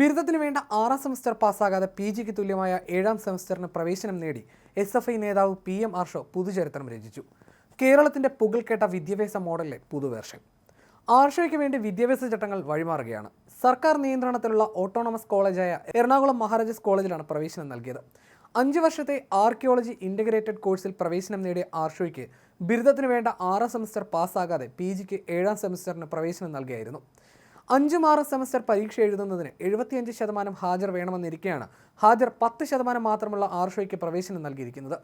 ബിരുദത്തിന് വേണ്ട ആറാം semester പാസ്സാകാതെ P ജിക്ക് തുല്യമായ ഏഴാം സെമസ്റ്ററിന് പ്രവേശനം നേടി എസ് എഫ് ഐ നേതാവ് പി എം ആർഷോ പുതുചരിത്രം രചിച്ചു. കേരളത്തിന്റെ പുകൾക്കേട്ട വിദ്യാഭ്യാസ മോഡലിലെ പുതുവേർഷൻ. ആർഷോയ്ക്ക് വേണ്ടി വിദ്യാഭ്യാസ ചട്ടങ്ങൾ വഴിമാറുകയാണ്. സർക്കാർ നിയന്ത്രണത്തിലുള്ള ഓട്ടോണമസ് കോളേജായ എറണാകുളം മഹാരാജസ് കോളേജിലാണ് പ്രവേശനം നൽകിയത്. അഞ്ച് വർഷത്തെ ആർക്കിയോളജി ഇന്റഗ്രേറ്റഡ് കോഴ്സിൽ പ്രവേശനം നേടിയ ആർഷോയ്ക്ക് ബിരുദത്തിന് വേണ്ട ആറാം സെമസ്റ്റർ പാസ്സാകാതെ പി ജിക്ക് ഏഴാം സെമസ്റ്ററിന് പ്രവേശനം നൽകിയായിരുന്നു. അഞ്ചും ആറും സെമസ്റ്റർ പരീക്ഷ എഴുതുന്നതിന് എഴുപത്തിയഞ്ച് ശതമാനം ഹാജർ വേണമെന്നിരിക്കെയാണ്. ഹാജർ പത്ത് ശതമാനം മാത്രമുള്ള ആർഷോയ്ക്ക് പ്രവേശനം നൽകിയിരിക്കുന്നത്.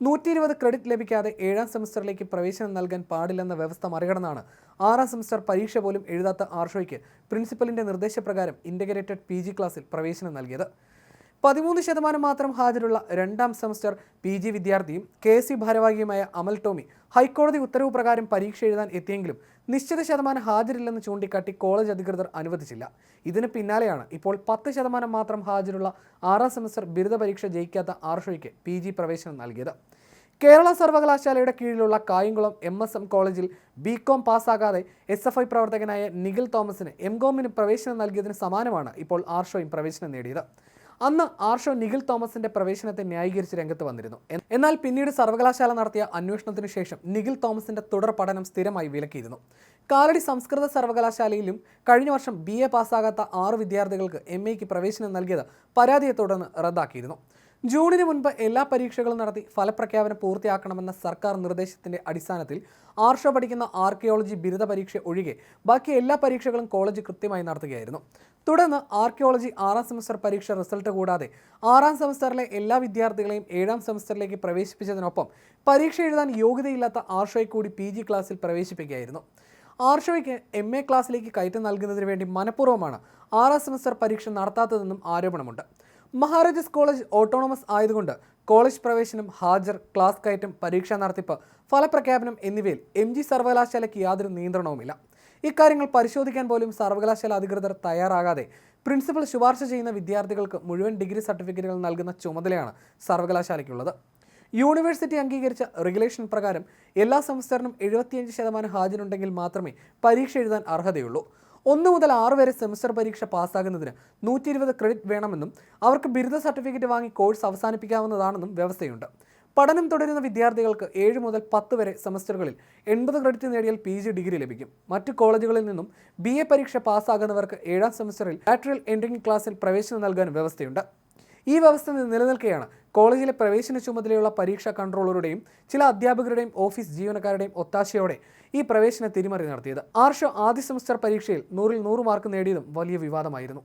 നൂറ്റി ഇരുപത് ക്രെഡിറ്റ് ലഭിക്കാതെ ഏഴാം സെമസ്റ്ററിലേക്ക് പ്രവേശനം നൽകാൻ പാടില്ലെന്ന വ്യവസ്ഥ മറികടന്നാണ് ആറാം സെമസ്റ്റർ പരീക്ഷ പോലും എഴുതാത്ത ആർഷോയ്ക്ക് പ്രിൻസിപ്പലിന്റെ നിർദ്ദേശപ്രകാരം ഇന്റഗ്രേറ്റഡ് പി ക്ലാസ്സിൽ പ്രവേശനം നൽകിയത്. പതിമൂന്ന് ശതമാനം മാത്രം ഹാജരുള്ള രണ്ടാം സെമസ്റ്റർ പി ജി വിദ്യാർത്ഥിയും കെ സി ഭാരവാഹിയുമായ അമൽ ടോമി ഹൈക്കോടതി ഉത്തരവ് പ്രകാരം പരീക്ഷ എഴുതാൻ എത്തിയെങ്കിലും നിശ്ചിത ശതമാനം ഹാജരില്ലെന്ന് ചൂണ്ടിക്കാട്ടി കോളേജ് അധികൃതർ അനുവദിച്ചില്ല. ഇതിന് പിന്നാലെയാണ് ഇപ്പോൾ പത്ത് ശതമാനം മാത്രം ഹാജരുള്ള ആറാം സെമസ്റ്റർ ബിരുദ പരീക്ഷ ജയിക്കാത്ത ആർഷോയ്ക്ക് പി ജി പ്രവേശനം നൽകിയത്. കേരള സർവകലാശാലയുടെ കീഴിലുള്ള കായംകുളം എം എസ് എം കോളേജിൽ ബി കോം പാസ്സാകാതെ എസ് എഫ് ഐ പ്രവർത്തകനായ നിഖിൽ തോമസിന് എം കോമിന് പ്രവേശനം നൽകിയതിന് സമാനമാണ് ഇപ്പോൾ ആർഷോയും പ്രവേശനം നേടിയത്. അന്ന് ആർഷോ നിഖിൽ തോമസിന്റെ പ്രവേശനത്തെ ന്യായീകരിച്ച് രംഗത്ത് വന്നിരുന്നു. എന്നാൽ പിന്നീട് സർവകലാശാല നടത്തിയ അന്വേഷണത്തിന് ശേഷം നിഖിൽ തോമസിന്റെ തുടർ പഠനം സ്ഥിരമായി വിലക്കിയിരുന്നു. കാലടി സംസ്കൃത സർവകലാശാലയിലും കഴിഞ്ഞ വർഷം ബി എ പാസ്സാകാത്ത ആറ് വിദ്യാർത്ഥികൾക്ക് എം എക്ക് പ്രവേശനം നൽകിയത് പരാതിയെ തുടർന്ന് റദ്ദാക്കിയിരുന്നു. ജൂണിന് മുൻപ് എല്ലാ പരീക്ഷകളും നടത്തി ഫലപ്രഖ്യാപനം പൂർത്തിയാക്കണമെന്ന സർക്കാർ നിർദ്ദേശത്തിന്റെ അടിസ്ഥാനത്തിൽ ആർഷ പഠിക്കുന്ന ആർക്കിയോളജി ബിരുദ പരീക്ഷ ഒഴികെ ബാക്കി എല്ലാ പരീക്ഷകളും കോളേജ് കൃത്യമായി നടത്തുകയായിരുന്നു. തുടർന്ന് ആർക്കിയോളജി ആറാം സെമസ്റ്റർ പരീക്ഷ റിസൾട്ട് കൂടാതെ ആറാം സെമസ്റ്ററിലെ എല്ലാ വിദ്യാർത്ഥികളെയും ഏഴാം സെമസ്റ്ററിലേക്ക് പ്രവേശിപ്പിച്ചതിനൊപ്പം പരീക്ഷ എഴുതാൻ യോഗ്യതയില്ലാത്ത ആർഷോയെ കൂടി പി ക്ലാസ്സിൽ പ്രവേശിപ്പിക്കുകയായിരുന്നു. ആർഷോയ്ക്ക് എം എ ക്ലാസ്സിലേക്ക് കയറ്റം നൽകുന്നതിന് വേണ്ടി മനഃപൂർവമാണ് ആറാം സെമസ്റ്റർ പരീക്ഷ നടത്താത്തതെന്നും ആരോപണമുണ്ട്. മഹാരാജാസ് കോളേജ് ഓട്ടോണമസ് ആയതുകൊണ്ട് കോളേജ് പ്രവേശനം ഹാജർ ക്ലാസ് കയറ്റം പരീക്ഷാ നടത്തിപ്പ് ഫലപ്രഖ്യാപനം എന്നിവയിൽ എം ജി സർവകലാശാലയ്ക്ക് യാതൊരു നിയന്ത്രണവുമില്ല. ഇക്കാര്യങ്ങൾ പരിശോധിക്കാൻ പോലും സർവകലാശാല അധികൃതർ തയ്യാറാകാതെ പ്രിൻസിപ്പൽ ശുപാർശ ചെയ്യുന്ന വിദ്യാർത്ഥികൾക്ക് മുഴുവൻ ഡിഗ്രി സർട്ടിഫിക്കറ്റുകൾ നൽകുന്ന ചുമതലയാണ് സർവകലാശാലയ്ക്കുള്ളത്. യൂണിവേഴ്സിറ്റി അംഗീകരിച്ച റെഗുലേഷൻ പ്രകാരം എല്ലാ സെമസ്റ്ററിനും എഴുപത്തിയഞ്ച് ശതമാനം ഹാജരുണ്ടെങ്കിൽ മാത്രമേ പരീക്ഷ എഴുതാൻ അർഹതയുള്ളൂ. ഒന്ന് മുതൽ ആറ് വരെ സെമിസ്റ്റർ പരീക്ഷ പാസ്സാകുന്നതിന് നൂറ്റി ഇരുപത് ക്രെഡിറ്റ് വേണമെന്നും അവർക്ക് ബിരുദ സർട്ടിഫിക്കറ്റ് വാങ്ങി കോഴ്സ് അവസാനിപ്പിക്കാവുന്നതാണെന്നും വ്യവസ്ഥയുണ്ട്. പഠനം തുടരുന്ന വിദ്യാർത്ഥികൾക്ക് ഏഴ് മുതൽ പത്ത് വരെ സെമസ്റ്ററുകളിൽ എൺപത് ക്രെഡിറ്റ് നേടിയാൽ പി ജി ഡിഗ്രി ലഭിക്കും. മറ്റ് കോളേജുകളിൽ നിന്നും ബി എ പരീക്ഷ പാസ്സാകുന്നവർക്ക് ഏഴാം സെമസ്റ്ററിൽ ലാറ്ററൽ എൻട്രിങ് ക്ലാസ്സിൽ പ്രവേശനം നൽകാൻ വ്യവസ്ഥയുണ്ട്. ഈ വ്യവസ്ഥ നിലനിൽക്കുകയാണ്. കോളേജിലെ പ്രവേശന ചുമതലയുള്ള പരീക്ഷാ കൺട്രോളറുടെയും ചില അധ്യാപകരുടെയും ഓഫീസ് ജീവനക്കാരുടെയും ഒത്താശയോടെ ഈ പ്രവേശന തിരിമറി നടത്തിയത്. ആർഷോ ആദ്യ സെമസ്റ്റർ പരീക്ഷയിൽ നൂറിൽ നൂറ് മാർക്ക് നേടിയതും വലിയ വിവാദമായിരുന്നു.